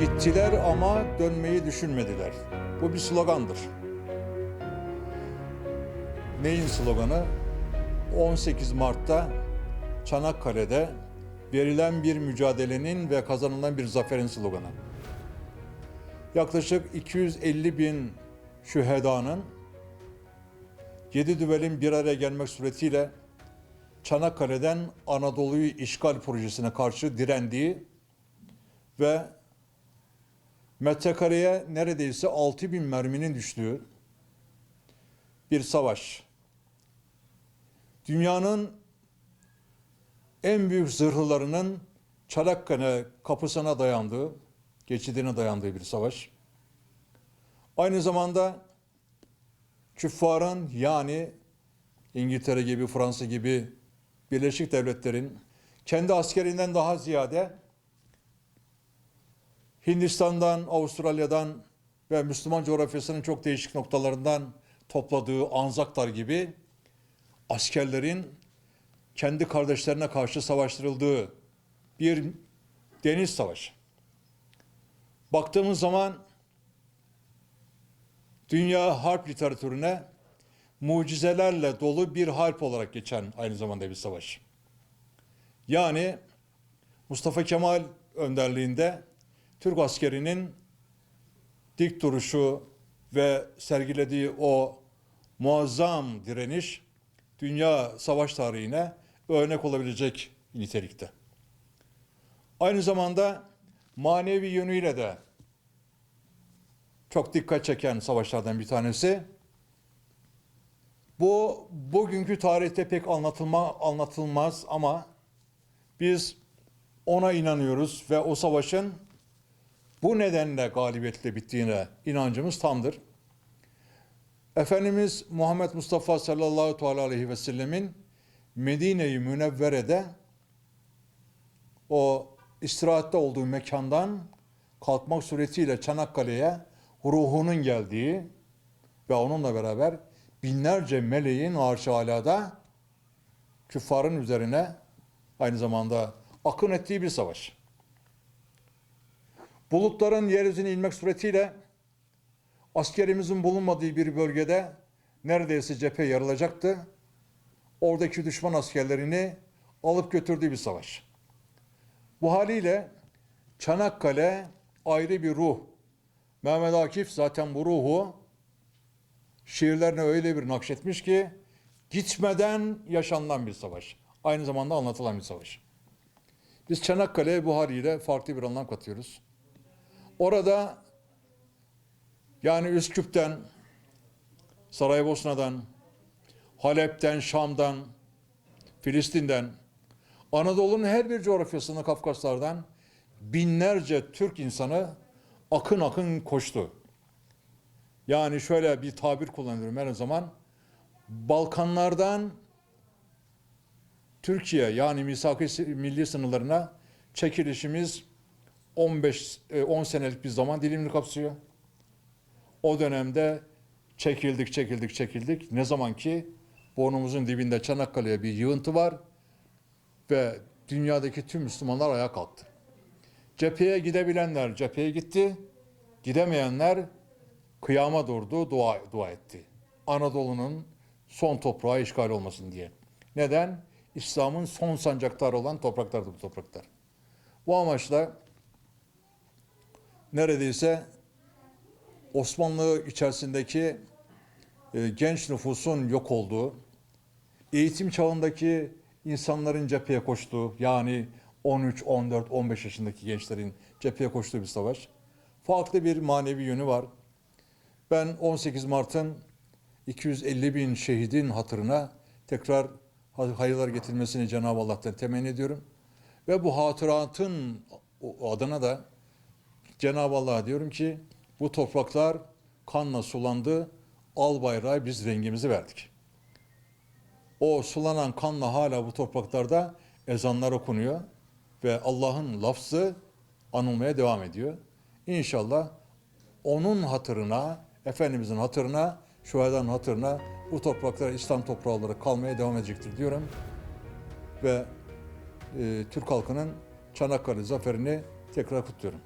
Gittiler ama dönmeyi düşünmediler. Bu bir slogandır. Neyin sloganı? 18 Mart'ta Çanakkale'de verilen bir mücadelenin ve kazanılan bir zaferin sloganı. Yaklaşık 250 bin şühedanın yedi düvelin bir araya gelmek suretiyle Çanakkale'den Anadolu'yu işgal projesine karşı direndiği ve metrekareye neredeyse 6 bin merminin düştüğü bir savaş. Dünyanın en büyük zırhlılarının Çanakkale kapısına dayandığı, geçidine dayandığı bir savaş. Aynı zamanda küffarın yani İngiltere gibi, Fransa gibi Birleşik Devletler'in kendi askerinden daha ziyade Hindistan'dan, Avustralya'dan ve Müslüman coğrafyasının çok değişik noktalarından topladığı Anzaklar gibi askerlerin kendi kardeşlerine karşı savaştırıldığı bir deniz savaşı. Baktığımız zaman dünya harp literatürüne mucizelerle dolu bir harp olarak geçen aynı zamanda bir savaş. Yani Mustafa Kemal önderliğinde Türk askerinin dik duruşu ve sergilediği o muazzam direniş dünya savaş tarihine örnek olabilecek nitelikte. Aynı zamanda manevi yönüyle de çok dikkat çeken savaşlardan bir tanesi. Bu bugünkü tarihte pek anlatılma anlatılmaz ama biz ona inanıyoruz ve o savaşın bu nedenle galibiyetle bittiğine inancımız tamdır. Efendimiz Muhammed Mustafa sallallahu aleyhi ve sellemin Medine-i Münevvere'de o istirahatte olduğu mekandan kalkmak suretiyle Çanakkale'ye ruhunun geldiği ve onunla beraber binlerce meleğin arş alada küffarın üzerine aynı zamanda akın ettiği bir savaş. Bulutların yeryüzüne inmek suretiyle askerimizin bulunmadığı bir bölgede neredeyse cephe yarılacaktı. Oradaki düşman askerlerini alıp götürdüğü bir savaş. Bu haliyle Çanakkale ayrı bir ruh. Mehmet Akif zaten bu ruhu şiirlerine öyle bir nakşetmiş ki gitmeden yaşanılan bir savaş. Aynı zamanda anlatılan bir savaş. Biz Çanakkale'ye bu haliyle farklı bir anlam katıyoruz. Orada yani Üsküp'ten, Saraybosna'dan, Halep'ten, Şam'dan, Filistin'den, Anadolu'nun her bir coğrafyasında Kafkaslardan binlerce Türk insanı akın akın koştu. Yani şöyle bir tabir kullanıyorum her zaman. Balkanlardan Türkiye yani misak-ı milli sınırlarına çekilişimiz 15 10 senelik bir zaman dilimini kapsıyor. O dönemde çekildik, çekildik, çekildik. Ne zaman ki burnumuzun dibinde Çanakkale'ye bir yığıntı var ve dünyadaki tüm Müslümanlar ayağa kalktı. Cepheye gidebilenler cepheye gitti. Gidemeyenler kıyama durdu, dua, dua etti. Anadolu'nun son toprağı işgal olmasın diye. Neden? İslam'ın son sancaktarı olan topraklardı bu topraklar. Bu amaçla neredeyse Osmanlı içerisindeki e, genç nüfusun yok olduğu, eğitim çağındaki insanların cepheye koştuğu, yani 13, 14, 15 yaşındaki gençlerin cepheye koştuğu bir savaş. Farklı bir manevi yönü var. Ben 18 Mart'ın 250 bin şehidin hatırına tekrar hayırlar getirmesini Cenab-ı Allah'tan temenni ediyorum. Ve bu hatıratın adına da Cenab-ı Allah'a diyorum ki bu topraklar kanla sulandı, al bayrağı biz rengimizi verdik. O sulanan kanla hala bu topraklarda ezanlar okunuyor ve Allah'ın lafzı anılmaya devam ediyor. İnşallah onun hatırına, Efendimizin hatırına, şuhadanın hatırına bu topraklar İslam toprağı olarak kalmaya devam edecektir diyorum. Ve e, Türk halkının Çanakkale zaferini tekrar kutluyorum.